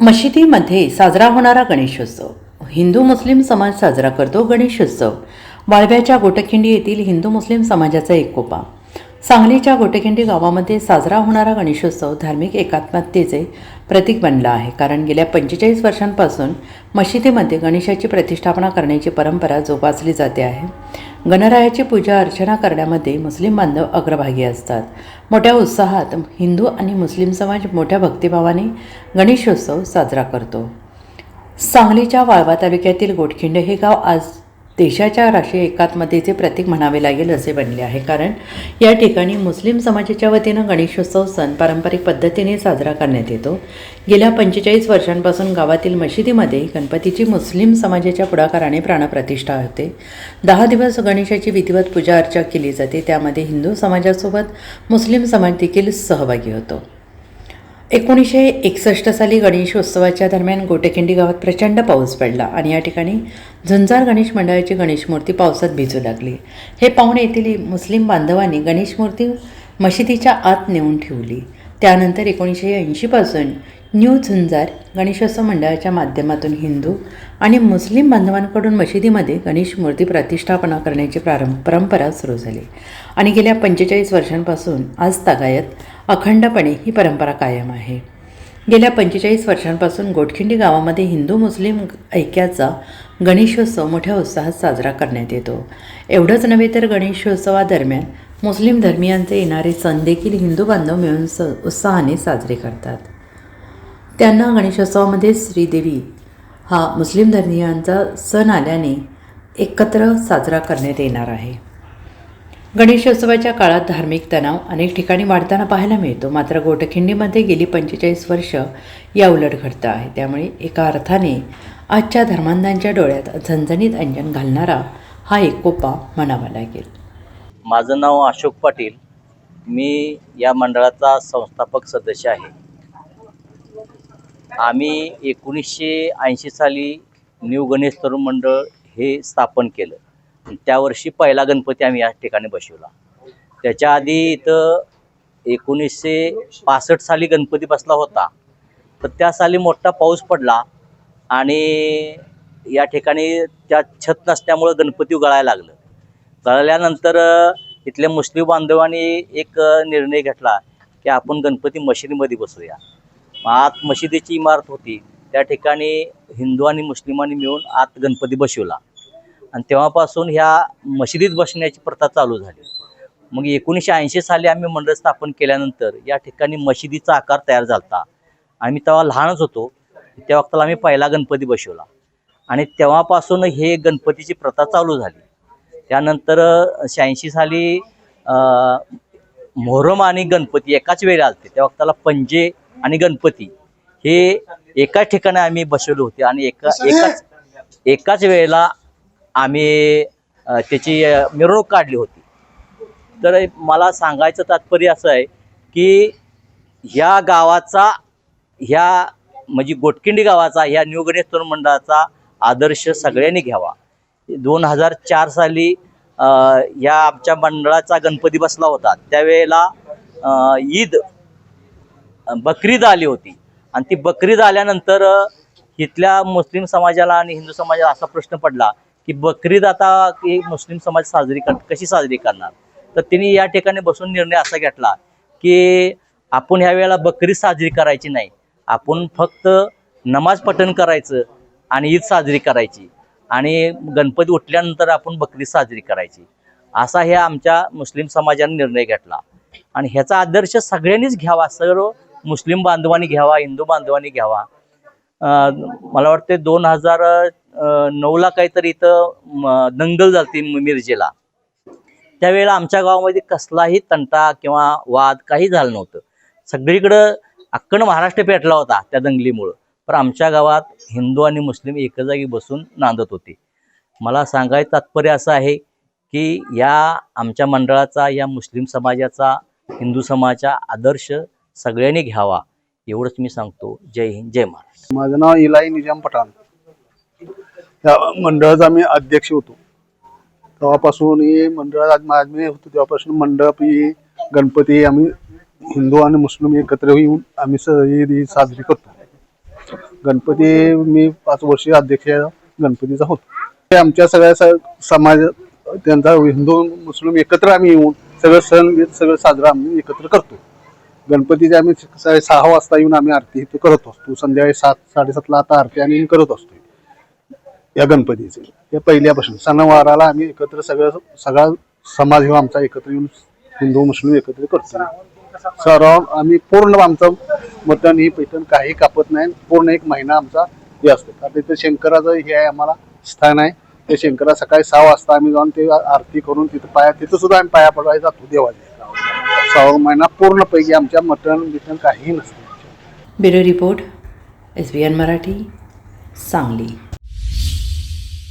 मशिदीमध्ये साजरा होणारा गणेशोत्सव. हिंदू मुस्लिम समाज साजरा करतो गणेशोत्सव. वाळव्याच्या गोटखिंडी येथील हिंदू मुस्लिम समाजाचा एकोपा सांगलीच्या गोटेखिंडी गावामध्ये साजरा होणारा गणेशोत्सव धार्मिक एकात्मतेचे प्रतीक बनला आहे. कारण गेल्या पंचेचाळीस वर्षांपासून मशिदीमध्ये गणेशाची प्रतिष्ठापना करण्याची परंपरा जोपासली जाते आहे. गणरायाची पूजा अर्चना करण्यामध्ये मुस्लिम बांधव अग्रभागी असतात. मोठ्या उत्साहात हिंदू आणि मुस्लिम समाज मोठ्या भक्तिभावाने गणेशोत्सव साजरा करतो. सांगलीच्या वाळवा तालुक्यातील गोटखिंड हे गाव आज देशाच्या राष्ट्रीय एकात्मतेचे प्रतीक म्हणावे लागेल असे बनले आहे. कारण या ठिकाणी मुस्लिम समाजाच्या वतीनं गणेशोत्सव सण पारंपरिक पद्धतीने साजरा करण्यात येतो. गेल्या पंचेचाळीस वर्षांपासून गावातील मशिदीमध्ये गणपतीची मुस्लिम समाजाच्या पुढाकाराने प्राणप्रतिष्ठा होते. दहा दिवस गणेशाची विधिवत पूजा अर्चा केली जाते. त्यामध्ये हिंदू समाजासोबत मुस्लिम समाज देखील सहभागी होतो. एकोणीसशे एकसष्ट साली गणेशोत्सवाच्या दरम्यान गोटेकिंडी गावात प्रचंड पाऊस पडला आणि या ठिकाणी झुंजार गणेश मंडळाची गणेश मूर्ती पावसात भिजू लागली. हे पाहुणे येथील मुस्लिम बांधवांनी गणेश मूर्ती मशिदीच्या आत नेऊन ठेवली. त्यानंतर एकोणीसशे ऐंशीपासून न्यू झुंजार गणेशोत्सव मंडळाच्या माध्यमातून हिंदू आणि मुस्लिम बांधवांकडून मशिदीमध्ये गणेश मूर्ती प्रतिष्ठापना करण्याची प्रारंभ परंपरा सुरू झाली. आणि गेल्या पंचेचाळीस वर्षांपासून आज तागायत अखंडपणे ही परंपरा कायम आहे. गेल्या पंचेचाळीस वर्षांपासून गोटखिंडी गावामध्ये हिंदू मुस्लिम ऐक्याचा गणेशोत्सव मोठ्या उत्साहात साजरा करण्यात येतो. एवढंच नव्हे तर गणेशोत्सवादरम्यान मुस्लिम धर्मियांचे येणारे सण देखील हिंदू बांधव मिळून स उत्साहाने साजरे करतात. त्यांना गणेशोत्सवामध्ये श्रीदेवी हा मुस्लिम धर्मियांचा सण आल्याने एकत्र साजरा करण्यात येणार आहे. गणेशोत्सवाच्या काळात धार्मिक तणाव अनेक ठिकाणी वाढताना पाहायला मिळतो. मात्र गोटखिंडीमध्ये गेली पंचेचाळीस वर्ष या उलट घडतं आहे. त्यामुळे एका अर्थाने आजच्या धर्मांधांच्या डोळ्यात झणझणीत अंजन घालणारा हा एकोपा म्हणावा लागेल. माझं नाव अशोक पाटील. मी या मंडळाचा संस्थापक सदस्य आहे. आम्ही एकोणीसशे ऐंशी साली न्यू गणेश तरुण मंडळ हे स्थापन केलं. त्या वर्षी पहिला गणपती आम्ही या ठिकाणी बसवला. त्याच्या आधी इथं एकोणीसशे पासष्ट साली गणपती बसला होता. तर त्या साली मोठा पाऊस पडला आणि या ठिकाणी त्या छत नसल्यामुळं गणपती गळायला लागलं. गळाल्यानंतर इथल्या मुस्लिम बांधवांनी एक निर्णय घेतला की आपण गणपती मशिदीमध्ये बसूया. आत मशिदीची इमारत होती. त्या ठिकाणी हिंदू आणि मुस्लिमांनी मिळून आत गणपती बसवला. आणि तेव्हापासून ह्या मशिदीत बसण्याची प्रथा चालू झाली. मग एकोणीसशे ऐंशी साली आम्ही मंडळ स्थापन केल्यानंतर या ठिकाणी मशिदीचा आकार तयार झाला आम्ही तेव्हा लहानच होतो. त्या वक्ताला आम्ही पहिला गणपती बसवला. आणि तेव्हापासून हे गणपतीची प्रथा चालू झाली. त्यानंतर शहाऐंशी साली मोहरम आणि गणपती एकाच वेळी आलते. त्या वक्ताला पंजे आणि गणपती. हे एकाच ठिकाणी आम्ही बसवले होते आणि एका एकाच एकाच वेळेला आम्ही त्याची मिरवणूक काढली होती. तर मला सांगायचं तात्पर्य असं आहे की ह्या गावाचा ह्या म्हणजे गोटकिंडी गावाचा ह्या न्यू गणेश तरुण मंडळाचा आदर्श सगळ्यांनी घ्यावा. दोन हजार चार साली अ, या आमच्या मंडळाचा गणपती बसला होता. त्यावेळेला ईद बकरीद आली होती. आणि ती बकरीद आल्यानंतर इथल्या मुस्लिम समाजाला आणि हिंदू समाजाला असा प्रश्न पडला की बकरीद आता की मुस्लिम समाज साजरी कर कशी साजरी करणार? तर तिने या ठिकाणी बसून निर्णय असा घेतला की आपण ह्या वेळेला बकरीद साजरी करायची नाही. आपण फक्त नमाज पठण करायचं आणि ईद साजरी करायची. आणि गणपती उठल्यानंतर आपण बकरीद साजरी करायची. असा हे आमच्या मुस्लिम समाजाने निर्णय घेतला. आणि ह्याचा आदर्श सगळ्यांनीच घ्यावा सर्व मुस्लिम बांधवांनी घ्यावा हिंदू बांधवांनी घ्यावा. मला वाटते दोन हजार नऊला काहीतरी इथं दंगल झालती मिरजेला. त्यावेळेला आमच्या गावामध्ये कसलाही तंटा किंवा वाद काही झालं नव्हतं. सगळीकडं अक्कड महाराष्ट्र पेटला होता त्या दंगलीमुळं. पण आमच्या गावात हिंदू आणि मुस्लिम एका जागी बसून नांदत होते. मला सांगायचं तात्पर्य असं आहे की या आमच्या मंडळाचा या मुस्लिम समाजाचा हिंदू समाजाचा आदर्श सगळ्यांनी घ्यावा एवढंच मी सांगतो. जय हिंद जय महाराष्ट्र. माझं नाव इलाई निजाम पठाण. या मंडळाचा मी अध्यक्ष होतो. तेव्हापासून हे मंडळात माझे होतो तेव्हापासून मंडप ही गणपती आम्ही हिंदू आणि मुस्लिम एकत्र येऊन आम्ही ईद ही साजरी करतो. गणपती मी पाच वर्षीय अध्यक्ष गणपतीचा होतो. ते आमच्या सगळ्या स- समाज त्यांचा हिंदू मुस्लिम एकत्र आम्ही येऊन सगळं सण सगळं साजरा आम्ही एकत्र करतो. गणपतीचे आम्ही स- सहा वाजता येऊन आम्ही आरती इथे करत असतो. संध्याकाळी सात साडेसातला आता आरती आम्ही करत असतो या गणपतीचे. हे पहिल्यापासून. सणवाराला आम्ही एकत्र सगळं सगळा समाज हा आमचा एकत्र येऊन हिंदू मुस्लिम एकत्र करतो सराव आम्ही पूर्ण आमचं मतदान ही पैठण काही कापत नाही. पूर्ण एक महिना आमचा हे असतो. आता तिथे शंकराचं हे आहे आम्हाला स्थान आहे. ते शंकरा सकाळी सहा वाजता आम्ही जाऊन ते आरती करून तिथं पाया तिथं सुद्धा आम्ही पाया पडवायला जातो देवाच्या. श्रावण महिना पूर्णपैकी आमच्या मटण बिटण काही नसतं. Bureau report S B N Marathi Sangli.